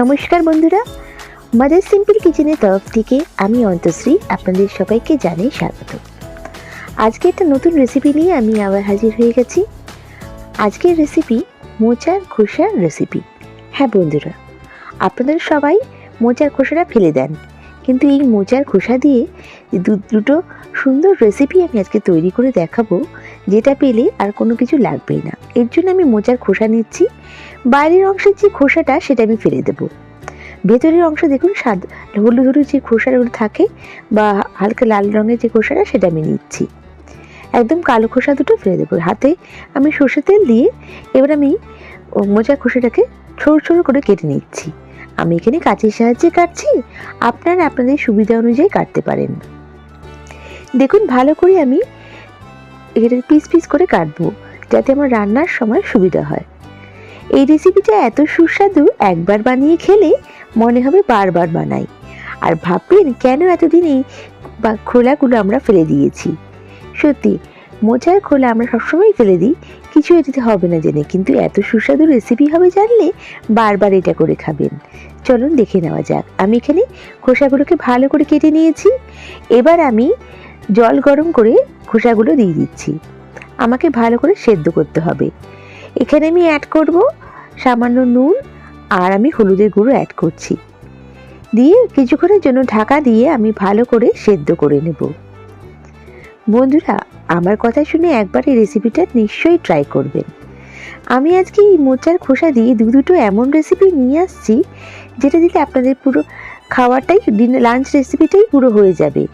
নমস্কার বন্ধুরা mother simple কিচেনের তরফ থেকে আমি অন্তশ্রী আপনাদের সবাইকে জানাই স্বাগত। আজকে একটা নতুন রেসিপি নিয়ে আমি আবার হাজির হয়ে গেছি। আজকের রেসিপি মোচার খোসার রেসিপি হ্যাঁ বন্ধুরা আপনাদের সবাই মোচার খোসাটা ফেলে দেন, কিন্তু এই মোচার খোসা দিয়ে দুটো সুন্দর রেসিপি আমি আজকে তৈরি করে দেখাবো। যেটা পেলে আর কোনো কিছু লাগবেই না। এর জন্য আমি মোচার খোসা নিচ্ছি। বাইরের অংশের যে খোসাটা, সেটা আমি ফেলে দেবো। ভেতরের অংশ দেখুন, সাদ, হলুদ হলুদ যে খোসাগুলো থাকে বা হালকা লাল রঙের যে খোসাটা, সেটা আমি নিচ্ছি। একদম কালো খোসা দুটো ফেলে দেবো। হাতে আমি সর্ষে তেল দিয়ে এবার আমি মোচার খোসাটাকে ছোট ছোট করে কেটে নিচ্ছি। আমি এখানে কাঁচির সাহায্যে কাটছি। আপনারা আপনাদের সুবিধা অনুযায়ী কাটতে পারেন। দেখুন, ভালো করে আমি এটা পিস পিস করে কাটবো, যাতে আমার রান্নার সময় সুবিধা হয়। এই রেসিপিটা এত সুস্বাদু, একবার বানিয়ে খেলে মনে হবে বারবার বানাই। আর ভাববেন কেন এতদিন এই খোলাগুলো আমরা ফেলে দিয়েছি? সত্যি, মোচার খোলা আমরা সবসময় ফেলে দিই, কিছু এটিতে হবে না জেনে। কিন্তু এত সুস্বাদু রেসিপি হবে জানলে বারবার এটা করে খাবেন। চলুন দেখে নেওয়া যাক। আমি এখানে খোসাগুলোকে ভালো করে কেটে নিয়েছি। এবার আমি জল গরম করে খোসাগুলো দিয়ে দিচ্ছি। আমাকে ভালো করে সেদ্ধ করতে হবে। এখানে আমি অ্যাড করব সামান্য নুন আর আমি হলুদের গুঁড়ো অ্যাড করছি। দিয়ে কিছুক্ষণের জন্য ঢাকা দিয়ে আমি ভালো করে সেদ্ধ করে নেব। বন্ধুরা, আমার কথা শুনে একবার এই রেসিপিটা নিশ্চয়ই ট্রাই করবেন। আমি আজকে এই মোচার খোসা দিয়ে দু দুটো এমন রেসিপি নিয়ে আসছি, যেটা দিলে আপনাদের পুরো খাওয়াটাই লাঞ্চ রেসিপিটাই পুরো হয়ে যাবে।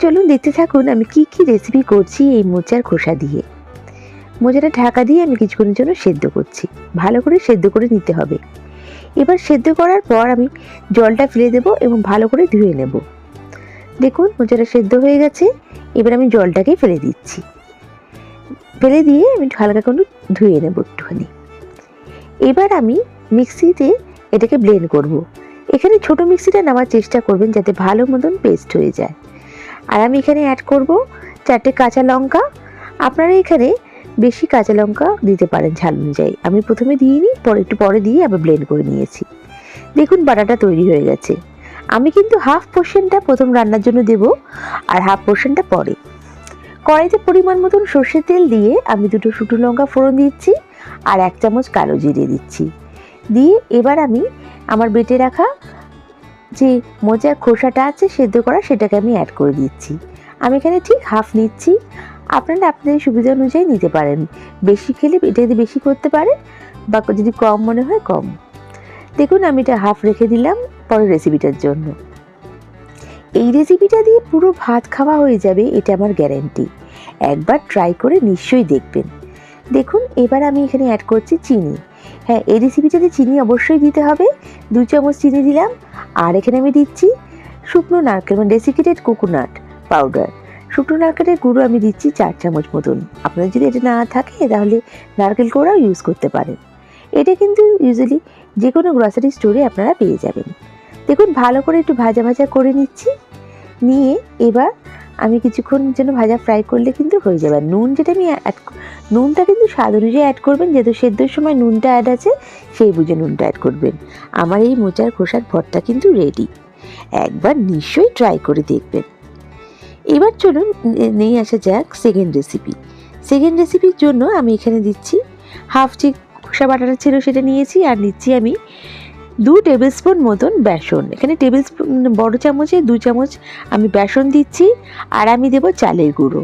চলুন দেখতে থাকুন আমি কি কি রেসিপি করছি এই মোচার খোসা দিয়ে। মোজাটা ঢাকা দিয়ে আমি কিছুক্ষণের জন্য সেদ্ধ করছি। ভালো করে সেদ্ধ করে নিতে হবে। এবার সেদ্ধ করার পর আমি জলটা ফেলে দেবো এবং ভালো করে ধুয়ে নেব। দেখুন মোজাটা সেদ্ধ হয়ে গেছে। এবার আমি জলটাকে ফেলে দিচ্ছি। ফেলে দিয়ে আমি হালকা করে ধুয়ে নেব একটুখানি। এবার আমি মিক্সিতে এটাকে ব্লেন্ড করব। এখানে ছোট মিক্সিটা নেওয়ার চেষ্টা করবেন যাতে ভালো মতন পেস্ট হয়ে যায়। আর আমি এখানে অ্যাড করব চারটে কাঁচা লঙ্কা। আপনারা এখানে বেশি কাঁচা লঙ্কা দিতে পারেন ঝাল অনুযায়ী। আমি প্রথমে দিইনি পরে একটু পরে দিয়ে আবার ব্লেন্ড করে নিয়েছি। দেখুন, বাটাটা তৈরি হয়ে গেছে। আমি কিন্তু হাফ পোর্শনটা প্রথম রান্নার জন্য দেব আর হাফ পোর্শনটা পরে। কড়াইতে পরিমাণ মতন সর্ষের তেল দিয়ে আমি দুটো শুকনো লঙ্কা ফোড়ন দিচ্ছি আর এক চামচ কালো জিরে দিচ্ছি। দিয়ে এবার আমি আমার বেটে রাখা যে মোচার খোসাটা আছে সেদ্ধ করা, সেটাকে আমি অ্যাড করে দিচ্ছি। আমি এখানে ঠিক হাফ নিচ্ছি। আপনারা আপনাদের সুবিধা অনুযায়ী নিতে পারেন। বেশি খেলে এটা যদি বেশি করতে পারেন বা যদি কম মনে হয়, কম। দেখুন, আমি এটা হাফ রেখে দিলাম পরের রেসিপিটার জন্য। এই রেসিপিটা দিয়ে পুরো ভাত খাওয়া হয়ে যাবে, এটা আমার গ্যারেন্টি একবার ট্রাই করে নিশ্চয়ই দেখবেন। দেখুন, এবার আমি এখানে অ্যাড করছি চিনি। হ্যাঁ এই রেসিপিটাতে চিনি অবশ্যই দিতে হবে। দু চামচ চিনি দিলাম। আর এখানে আমি দিচ্ছি শুকনো নারকেল মানে ডেসিকেটেড কোকোনাট পাউডার শুকনো নারকেলের গুঁড়ো আমি দিচ্ছি চার চামচ মতন। আপনার যদি এটা না থাকে, তাহলে নারকেল কোড়াও ইউজ করতে পারেন। এটা কিন্তু ইউজুয়ালি যে কোনো গ্রসারি স্টোরে আপনারা পেয়ে যাবেন। দেখুন, ভালো করে একটু ভাজা ভাজা করে নিচ্ছি। নিয়ে এবার আমি কিছুক্ষণ যেন ভাজা ফ্রাই করলে কিন্তু হয়ে যাবে। নুন যেটা আমি অ্যাড নুনটা কিন্তু স্বাদ অনুযায়ী অ্যাড করবেন, যেহেতু সেদ্ধর সময় নুনটা অ্যাড আছে, সেই বুঝে নুনটা অ্যাড করবেন। আমার এই মোচার খোসার ভরটা কিন্তু রেডি একবার নিশ্চয়ই ট্রাই করে দেখবেন। এবার চলুন নিয়ে আসা যাক সেকেন্ড রেসিপি সেকেন্ড রেসিপির জন্য আমি এখানে দিচ্ছি হাফ যে খোসা বাটাটা ছিল সেটা নিয়েছি, আর নিচ্ছি আমি দু টেবিল স্পুন মতন বেসন। এখানে টেবিল স্পুন বড়ো চামচে, দু চামচ আমি বেসন দিচ্ছি আর আমি দেব চালের গুঁড়ো।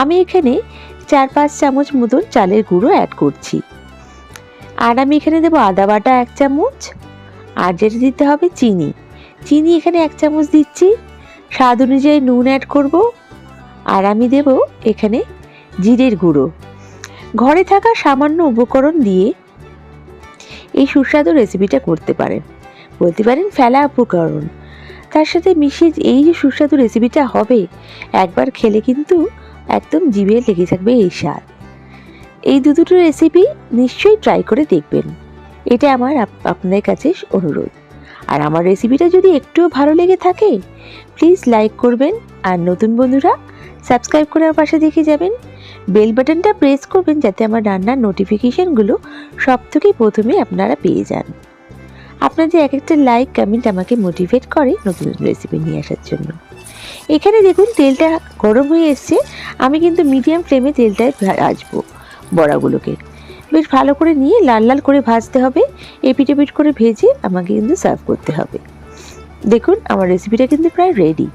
আমি এখানে চার পাঁচ চামচ মতন চালের গুঁড়ো অ্যাড করছি। আর আমি এখানে দেবো আদা বাটা এক চামচ আর যেটা দিতে হবে চিনি। চিনি এখানে এক চামচ দিচ্ছি। স্বাদ অনুযায়ী নুন অ্যাড করব আর আমি দেব এখানে জিরের গুঁড়ো। ঘরে থাকা সামান্য উপকরণ দিয়ে এই সুস্বাদু রেসিপিটা করতে পারেন। বলতে পারেন ফেলা উপকরণ। তার সাথে মিশিয়ে এই যে সুস্বাদু রেসিপিটা হবে, একবার খেলে কিন্তু একদম জিভে লেগে থাকবে এই স্বাদ। এই দু দুটো রেসিপি নিশ্চয়ই ট্রাই করে দেখবেন। এটা আমার আপ- আপনাদের কাছে অনুরোধ। আর আমার রেসিপিটা যদি একটুও ভালো লেগে থাকে প্লিজ লাইক করবেন। আর নতুন বন্ধুরা সাবস্ক্রাইব করে আমার পাশে দেখে যাবেন। বেল বাটনটা প্রেস করবেন যাতে আমার রান্নার নোটিফিকেশানগুলো সব থেকে প্রথমে আপনারা পেয়ে যান। আপনাদের এক একটা লাইক, কমেন্ট আমাকে মোটিভেট করে নতুন নতুন রেসিপি নিয়ে আসার জন্য। এখানে দেখুন, তেলটা গরম হয়ে এসছে। আমি কিন্তু মিডিয়াম ফ্লেমে তেলটায় ভাজবো বড়াগুলোকে। বেশ ভালো করে নিয়ে লাল লাল করে ভাজতে হবে। এপিট করে ভেজে আমাকে কিন্তু সার্ভ করতে হবে। দেখুন, আমার রেসিপিটা কিন্তু প্রায় রেডি।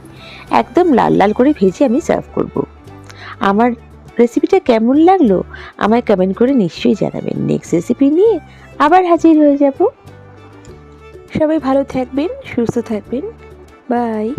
একদম লাল লাল করে ভেজে আমি সার্ভ করব। আমার রেসিপিটা কেমন লাগল? আমায় কমেন্ট করে নিশ্চয়ই জানাবেন। নেক্সট রেসিপি নিয়ে আবার হাজির হয়ে যাব। সবাই ভালো থাকবেন, সুস্থ থাকবেন। বাই